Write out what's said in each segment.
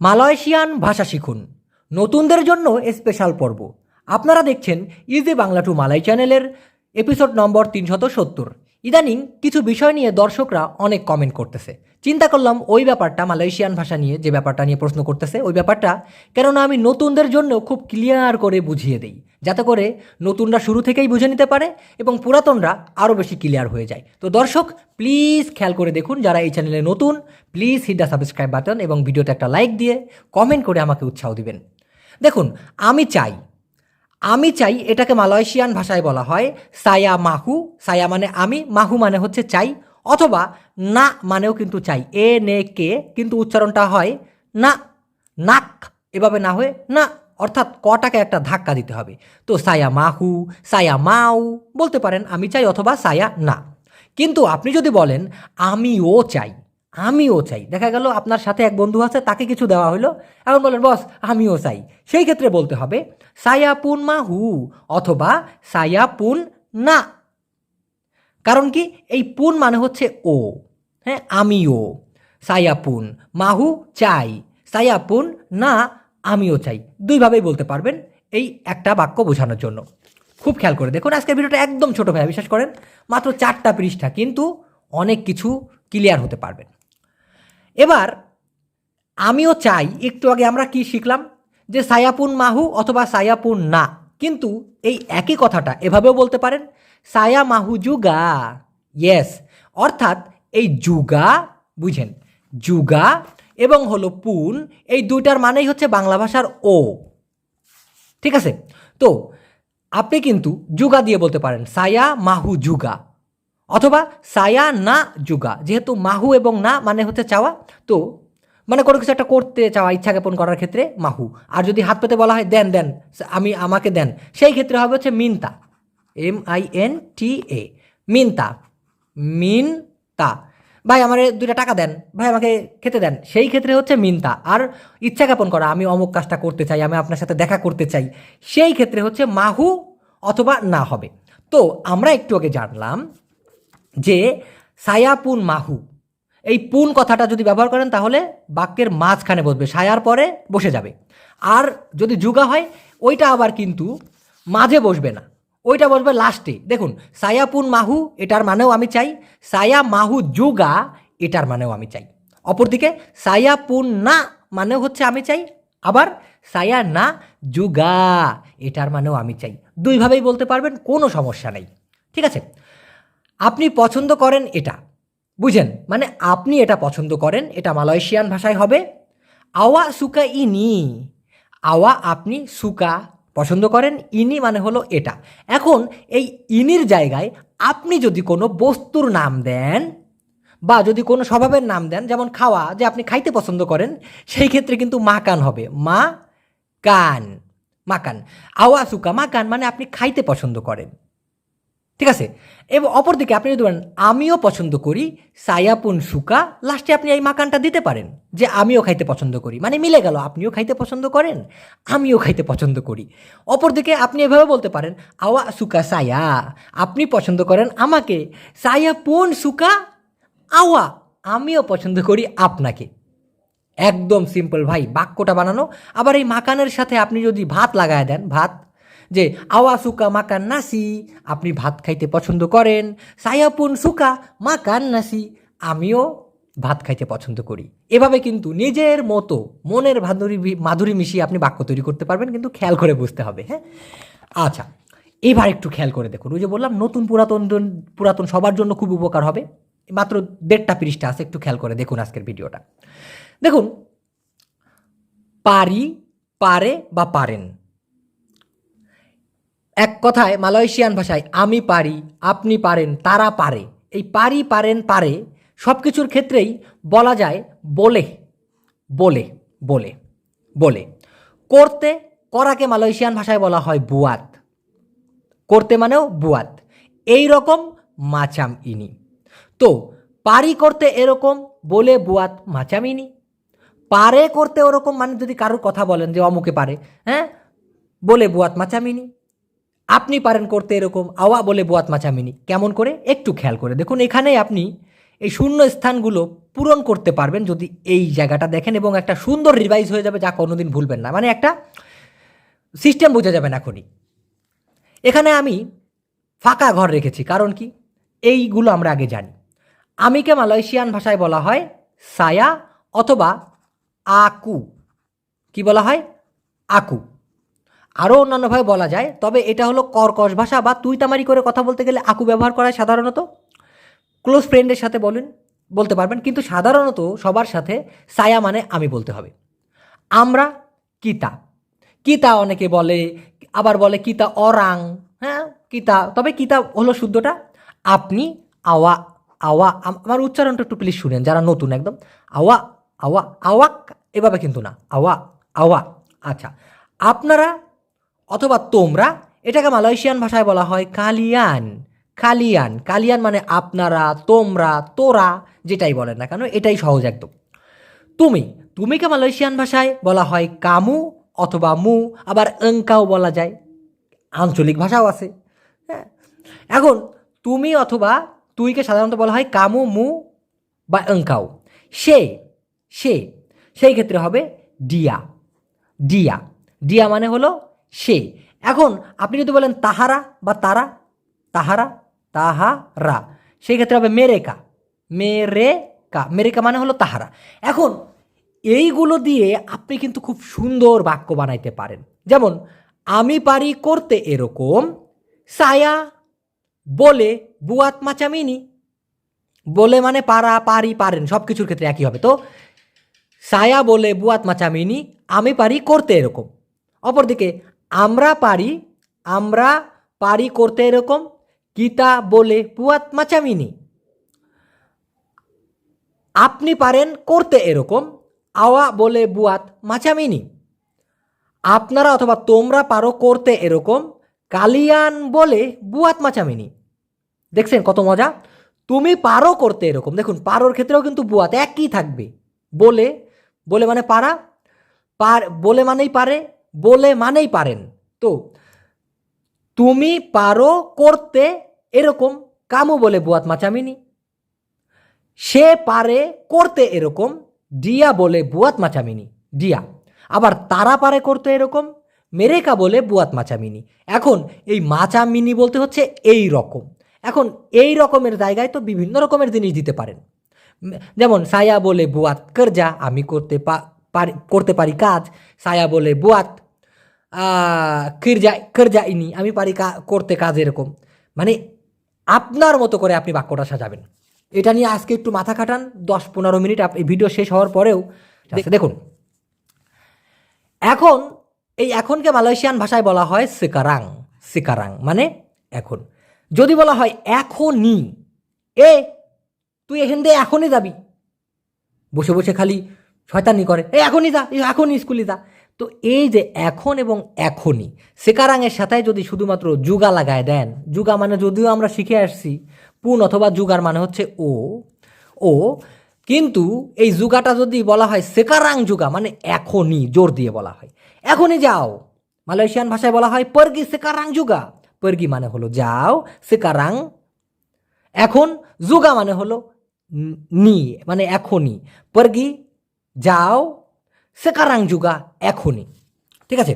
Malaysian ভাষা শিখুন। নতুনদের জন্য স্পেশাল পর্ব। আপনারা দেখছেন ইজি বাংলা টু মালাই চ্যানেলের এপিসোড নম্বর তিনশত সত্তর। ইদানিং কিছু বিষয় নিয়ে দর্শকরা অনেক কমেন্ট করতেছে। চিন্তা করলাম ওই ব্যাপারটা মালয়েশিয়ান ভাষা নিয়ে যে ব্যাপারটা নিয়ে প্রশ্ন করতেছে, ওই ব্যাপারটা কেননা আমি নতুনদের জন্য খুব ক্লিয়ার করে বুঝিয়ে দিই, যাতে করে নতুনরা শুরু থেকেই বুঝে নিতে পারে এবং পুরাতনরা আরও বেশি ক্লিয়ার হয়ে যায়। তো দর্শক প্লিজ খেয়াল করে দেখুন, যারা এই চ্যানেলে নতুন please hit the subscribe button এবং ভিডিওতে একটা লাইক দিয়ে কমেন্ট করে আমাকে উৎসাহ দিবেন। দেখুন, আমি চাই আমি চাই এটাকে মালয়েশিয়ান ভাষায় বলা হয় সায়া মাহু। সায়া মানে আমি, মাহু মানে হচ্ছে চাই, অথবা না মানেও কিন্তু চাই। এ, নে, কে কিন্তু উচ্চারণটা হয় না, নাক, এভাবে না হয়ে না, অর্থাৎ কটাকে একটা ধাক্কা দিতে হবে। তো সায়া মাহু, সায়া মাউ, বলতে পারেন আমি চাই অথবা সায়া না। কিন্তু আপনি যদি বলেন আমিও চাই আমিও চাই। দেখা গেল আপনার সাথে এক বন্ধু আছে, তাকে কিছু দেওয়া হলো। এখন বলেন, বস, আমিও চাই। সেই ক্ষেত্রে বলতে হবে সায়াপুন মাহু অথবা সায়াপুন না কারণ কি? এই পুন মানে হচ্ছে ও। হ্যাঁ আমিও। সায়াপুন মাহু চাই। সায়াপুন না আমিও চাই। দুইভাবেই বলতে পারবেন এই একটা বাক্য বোঝানোর জন্য। খুব খেয়াল করে দেখুন, আজকের ভিডিওটা একদম ছোটো ভাই, বিশ্বাস করেন, মাত্র চারটা পৃষ্ঠা, কিন্তু অনেক কিছু ক্লিয়ার হতে পারবেন। এবার আমিও চাই, একটু আগে আমরা কি শিখলাম? যে সায়াপুন মাহু অথবা সায়াপুন না। কিন্তু এই একই কথাটা এভাবেও বলতে পারেন, সায়া মাহু যুগা ইয়েস অর্থাৎ এই যুগা, বুঝেন, যুগা এবং হলো পুন, এই দুইটার মানেই হচ্ছে বাংলা ভাষার ও। ঠিক আছে? তো আপনি কিন্তু যুগা দিয়ে বলতে পারেন, সায়া মাহু যুগা। অথবা সায়া না যুগা, যেহেতু মাহু এবং না মানে হচ্ছে চাওয়া, তো মানে কোনো কিছু একটা করতে চাওয়া, ইচ্ছা জ্ঞাপন করার ক্ষেত্রে মাহু। আর যদি হাত পেতে বলা হয়, দেন দেন আমি, আমাকে দেন, সেই ক্ষেত্রে হবে হচ্ছে Minta. M I N T A. Minta. Minta. ভাই, আমার দুইটা টাকা দেন। ভাই, আমাকে খেতে দেন। সেই ক্ষেত্রে হচ্ছে মিনতা। আর ইচ্ছা জ্ঞাপন করা, আমি অমুক কাজটা করতে চাই, আমি আপনার সাথে দেখা করতে চাই, সেই ক্ষেত্রে হচ্ছে মাহু অথবা না হবে। তো আমরা একটু আগে জানলাম যে সায়াপুন মাহু। এই পুন কথাটা যদি ব্যবহার করেন তাহলে বাক্যের মাঝখানে বসবে, সায়ার পরে বসে যাবে। আর যদি যুগা হয়, ওইটা আবার কিন্তু মাঝে বসবে না। ওইটা বসবে লাস্টে। দেখুন সায়াপুন মাহু, এটার মানেও আমি চাই। সায়া মাহু যুগা, এটার মানেও আমি চাই। অপরদিকে সায়াপুন না মানেও হচ্ছে আমি চাই। আবার, সায়া না যুগা, এটার মানেও আমি চাই। দুইভাবেই বলতে পারবেন, কোনো সমস্যা নেই। ঠিক আছে? আপনি পছন্দ করেন এটা। বুঝেন? মানে আপনি এটা পছন্দ করেন, এটা মালয়েশিয়ান ভাষায় হবে। আওয়া সুকা ইনি। আওয়া আপনি সুকা পছন্দ করেন, ইনি মানে হলো এটা। এখন এই ইনির জায়গায় আপনি যদি কোনো বস্তুর নাম দেন বা যদি কোনো স্বভাবের নাম দেন, যেমন খাওয়া যে আপনি খাইতে পছন্দ করেন, সেই ক্ষেত্রে কিন্তু মাকান হবে। মা কান মাকান। আওয়া সুকা মাকান মানে আপনি খাইতে পছন্দ করেন। ঠিক আছে? এবং অপরদিকে আপনি যদি বলেন, আমিও পছন্দ করি সায়াপুন সুকা লাস্টে আপনি এই মাকানটা দিতে পারেন। যে, আমিও খাইতে পছন্দ করি। মানে মিলে গেল, আপনিও খাইতে পছন্দ করেন, আমিও খাইতে পছন্দ করি। অপরদিকে আপনি এভাবে বলতে পারেন, আওয়া সুকা সায়া, আপনি পছন্দ করেন আমাকে। সায়াপুন সুকা আওয়া, আমিও পছন্দ করি আপনাকে। একদম সিম্পল, ভাই, বাক্যটা বানানো। আবার এই মাকানের সাথে আপনি যদি ভাত লাগায় দেন, ভাত যে আওয়া সুকা মাকান নাসি, আপনি ভাত খাইতে পছন্দ করেন। সায়াপুন সুকা মাকান নাসি, আমিও ভাত খাইতে পছন্দ করি। এভাবে কিন্তু নিজের মতো মনের মাধুরী মাধুরী মিশিয়ে আপনি বাক্য তৈরি করতে পারবেন, কিন্তু খেয়াল করে বুঝতে হবে হ্যাঁ? আচ্ছা এবার একটু খেয়াল করে দেখুন। ওই যে বললাম, নতুন পুরাতন পুরাতন সবার জন্য খুব উপকার হবে। মাত্র দেড়টা পৃষ্ঠা আছে, একটু খেয়াল করে দেখুন আজকের ভিডিওটা। দেখুন, পারি, পারে বা পারেন। এক কথায় মালয়েশিয়ান ভাষায়, আমি পারি, আপনি পারেন, তারা পারে। এই পারি, পারেন, পারে সব কিছুর ক্ষেত্রেই বলা যায় বলে বলে বলে বলে। করতে, করাকে মালয়েশিয়ান ভাষায় বলা হয় বুয়াত। করতে মানেও বুয়াত। এই রকম মাচাম ইনি। তো, পারি করতে এরকম, বলে বুয়াত মাচাম ইনি। পারে করতে ওরকম মানে যদি কারোর কথা বলেন যে অমুকে পারে হ্যাঁ? বলে বুয়াত মাচামিনি আপনি পারেন করতে এরকম আওয়া বলে বুয়াত মাছামিনি। কেমন করে? একটু খেয়াল করে। দেখুন এখানে আপনি এই শূন্য স্থানগুলো পূরণ করতে পারবেন যদি এই জায়গাটা দেখেন এবং একটা সুন্দর রিভাইজ হয়ে যাবে যা কোনোদিন ভুলবেন না। মানে একটা সিস্টেম বোঝা যাবে না এখনই। এখানে আমি ফাঁকা ঘর রেখেছি। কারণ কি? এইগুলো আমরা আগে জানি। আমিকে মালয়েশিয়ান ভাষায় বলা হয় সায়া অথবা আকু। কি বলা হয়? আকু। আরও অন্যান্যভাবে বলা যায়, তবে এটা হলো কর্কশ ভাষা বা তুই তামারি করে কথা বলতে গেলে আকু ব্যবহার করা সাধারণত। ক্লোজ ফ্রেন্ডের সাথে বলেন, বলতে পারবেন, কিন্তু সাধারণত সবার সাথে সায়া মানে আমি বলতে হবে। আমরা কিতা। কিতা অনেকে বলে, আবার বলে কিতা অরাং হ্যাঁ কিতা, তবে কিতা হলো শুদ্ধটা? আপনি আওয়া আওয়া, আম- আমার উচ্চারণটা একটু প্লিজ শুনেন, যারা নতুন একদম। আওয়া আওয়া, আওয়াক, এভাবে কিন্তু না। আওয়া আওয়া আচ্ছা। আপনারা অথবা তোমরা, এটাকে মালয়েশিয়ান ভাষায় বলা হয় কালিয়ান। কালিয়ান কালিয়ান মানে আপনারা, তোমরা, তোরা, যেটাই বলেন না কেন, এটাই সহজ একদম। তুমি, তুমিকে মালয়েশিয়ান ভাষায় বলা হয় কামু অথবা মু, আবার অঙ্কাও বলা যায়। আঞ্চলিক ভাষাও আছে। হ্যাঁ। এখন, তুমি অথবা তুইকে সাধারণত বলা হয় কামু, মু বা অঙ্কাও। সে সে, সেই ক্ষেত্রে হবে ডিয়া। ডিয়া। ডিয়া মানে হলো সে এখন আপনি যদি বলেন তাহারা বা তারা, তাহারা তাহারা, সেই ক্ষেত্রে হবে মেরেকা। মেরেকা। মেরেকা মানে হলো তাহারা। এখন এইগুলো দিয়ে আপনি কিন্তু খুব সুন্দর বাক্য বানাইতে পারেন। যেমন, আমি পারি করতে এরকম, সায়া বলে বুয়াত মাচামিনি। বলে মানে পারা, পারি, পারেন সব কিছুর ক্ষেত্রে একই হবে। তো, সায়া বলে বুয়াত মাচামিনি, আমি পারি করতে এরকম। অপরদিকে আমরা পারি আমরা পারি করতে এরকম? গীতা বলে বুয়াত মাচামিনি? আপনি পারেন করতে এরকম, আওয়া বলে বুয়াত মাচামিনি। আপনারা অথবা তোমরা পারো করতে এরকম, কালিয়ান বলে বুয়াত মাচামিনি। দেখছেন কত মজা? তুমি পারো করতে এরকম। দেখুন, পারোর ক্ষেত্রেও কিন্তু বুয়াত একই থাকবে। বলে বলে মানে পারা? পার, বলে মানেই পারে বলে মানেই পারেন। তো তুমি পারো করতে এরকম কামু বলে বুয়াত মাচামিনি। সে পারে করতে এরকম ডিয়া বলে বুয়াত মাচামিনি, ডিয়া। আবার তারা পারে করতে এরকম, মেরেকা বলে বুয়াত মাচামিনি। এখন এই মাচামিনি বলতে হচ্ছে এই রকম। এখন এই রকমের জায়গায় তো বিভিন্ন রকমের জিনিস দিতে পারেন। যেমন সায়া বলে বুয়াত করজা আমি করতে পা- পারি করতে পারি কাজ। সায়া বলে বুয়াত কিরজা করজা ইনি আমি পারি করতে কাজ এরকম। মানে আপনার মতো করে আপনি বাক্যটা সাজাবেন। এটা নিয়ে আজকে একটু মাথা খাটান দশ পনেরো মিনিট আপ- এই ভিডিও শেষ হওয়ার পরেও দেখুন। এখন এই এখনকে মালয়েশিয়ান ভাষায় বলা হয় সিকারাং সিকারাং মানে এখন। যদি বলা হয় এখনই এ তুই এখান দিয়ে এখনই যাবি। বসে বসে খালি শয়তানি করে, এই এখনই যা এখনই স্কুলে যা। তো এই যে এখন এবং এখনই, সেকারাঙের সাথে যদি শুধুমাত্র যুগা লাগায় দেন, যুগা মানে যদিও আমরা শিখে আসছি, পুন অথবা যুগার মানে হচ্ছে ও ও, কিন্তু এই যুগাটা যদি বলা হয় সেকারাং যুগা মানে এখনই, জোর দিয়ে বলা হয়। এখনই যাও, মালয়েশিয়ান ভাষায় বলা হয় পর্গি সেকারাং যুগা। পর্গি মানে হলো যাও, সেকারাং, এখন যুগা মানে হলো নি মানে এখনই। পর্গি যাও সেকারাং যুগা এখনই। ঠিক আছে?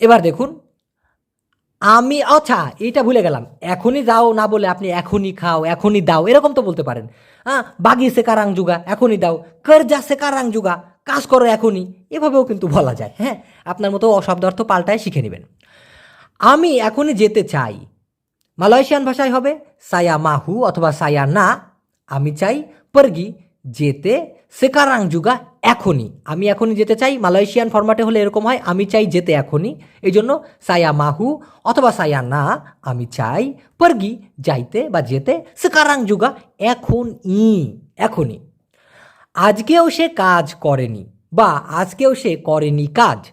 এবার দেখুন, আমি আচ্ছা এইটা ভুলে গেলাম। এখনই যাও না বলে আপনি এখনই খাও, এখনই দাও, এরকম তো বলতে পারেন। হ্যাঁ বাগি সেকারাং যুগা, এখনই দাও, করজা সেকারাং যুগা, কাজ করো এখনই, এভাবেও কিন্তু বলা যায় হ্যাঁ? আপনার মতো অশব্দার্থ পাল্টায় শিখে নেবেন। আমি এখনই যেতে চাই। মালয়েশিয়ান ভাষায় হবে, সায়া মাহু অথবা সায়া না, আমি চাই পর্গি যেতে সেকারাং যুগা এখনই। আমি এখনই যেতে চাই, মালয়েশিয়ান ফরম্যাটে হলে এরকম হয়, আমি চাই যেতে এখনই। এই জন্য সায়া মাহু অথবা সায়া না, আমি চাই পর্গি যাইতে বা যেতে সেকারাং যুগা এখন ই এখনই। আজকেও সে কাজ করেনি বা আজকেও সে করেনি কাজ।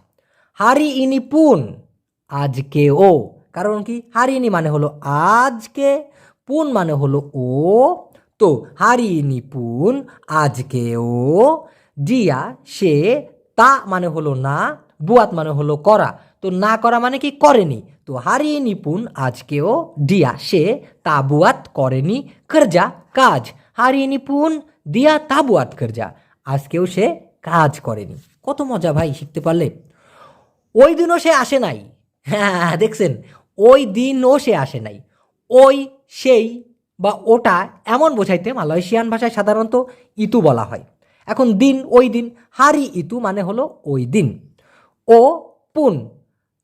হারি ইনি পুন, আজকে ও। কারণ কি? হারিনি মানে হলো আজকে, পুন মানে হলো ও। তো হারিনি পুন আজকে ও ডিয়া সে, তা মানে হলো না, বুয়াত মানে হলো করা। তো না করা মানে কি করেনি? তো হারিয়ে নিপুণ আজকেও। দিয়া, সে তাবুয়াত করেনি, করজা, কাজ। হারিয়ে নিপুণ দিয়া তাবুয়াত করজা। আজকেও সে কাজ করেনি। কত মজা ভাই, শিখতে পারলে। ওই দিনও সে আসে নাই। হ্যাঁ দেখছেন? ওই দিনও সে আসে নাই। ওই সেই বা ওটা এমন বোঝাইতে মালয়েশিয়ান ভাষায় সাধারণত ইতু বলা হয়। এখন দিন, ওই দিন, হারি ইতু মানে হলো ওই দিন। ও, পুন।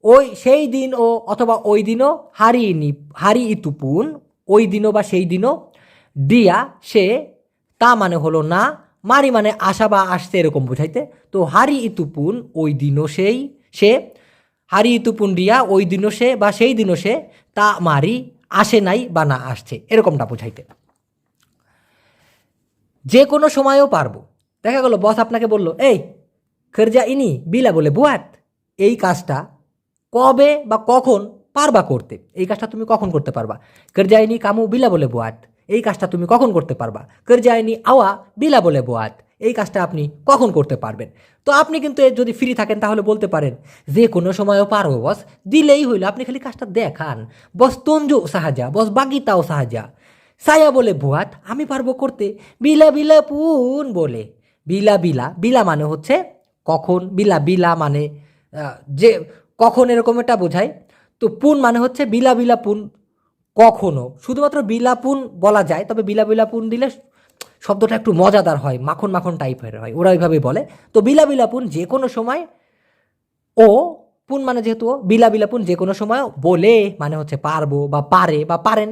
ওই, সেই দিন ও, অথবা ওই দিনও হারি নি, হারি ইতু পুন, ওই দিনও বা সেই দিনও। দিয়া, সে, তা মানে হলো না, মারি মানে আসা বা আসতে এরকম বোঝাইতে। তো হারি ইতু ইতুপুন ওই দিনও সেই, সে, হারি ইতুপুন রিয়া ওই দিনও সে বা সেই দিনও সে, তা মারি আসে নাই বা না আসছে, এরকমটা বোঝাইতে। যে কোনো সময়ও পারব। দেখা গেল, বস আপনাকে বলল, এই, খেরজা ইনি, বিলা বলে বুয়াত, এই কাজটা কবে বা কখন পারবা করতে? এই কাজটা তুমি কখন করতে পারবা? কেরজাইনি কামু বিলা বলে বোয়াত, এই কাজটা তুমি কখন করতে পারবা? কেরজাইনি আওয়া বিলা বলে বোয়াত এই কাজটা আপনি কখন করতে পারবেন? তো আপনি কিন্তু যদি ফ্রি থাকেন তাহলে বলতে পারেন, যে কোনো সময়ও পারব বস দিলেই হইল। আপনি খালি কাজটা দেখান। বস তঞ্জু সাহায্যা বস বাগিতাও সাহায্যা। সায়া বলে ভুয়াত আমি পারব করতে। বিলা বিলা পুন বলে। বিলা বিলা বিলা মানে হচ্ছে কখন, বিলা বিলা মানে যে কখন এরকম এটা বোঝায়। তো পুন মানে হচ্ছে বিলা বিলা পুন, কখনো। শুধুমাত্র বিলাপুন বলা যায়, তবে বিলা বিলাপুন দিলে শব্দটা একটু মজাদার হয়, মাখন মাখন টাইপের হয়, ওরা ওইভাবেই বলে। তো বিলা বিলাপুন যে কোনো সময় ও, পুন মানে যেহেতু বিলা বিলাপুন যে কোনো সময় বলে মানে হচ্ছে পারব বা পারে বা পারেন,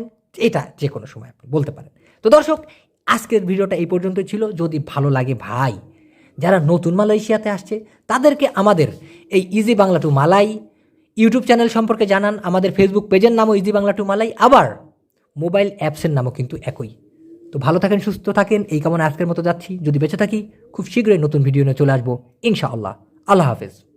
এটা যে কোনো সময় আপনি বলতে পারেন। তো দর্শক, আজকের ভিডিওটা এই পর্যন্ত ছিল। যদি ভালো লাগে ভাই, যারা নতুন মালয়েশিয়াতে আসছে, তাদেরকে আমাদের এই ইজি বাংলা টু মালাই ইউটিউব চ্যানেল সম্পর্কে জানান। আমাদের ফেসবুক পেজের নামও ইজি বাংলা টু মালাই আবার মোবাইল অ্যাপসের নামও কিন্তু একই। তো ভালো থাকেন, সুস্থ থাকেন, এই কামনা আজকের মতো যাচ্ছি। যদি বেঁচে থাকি, খুব শীঘ্রই নতুন ভিডিও নিয়ে চলে আসব, ইনশাআল্লাহ। আল্লাহ হাফেজ।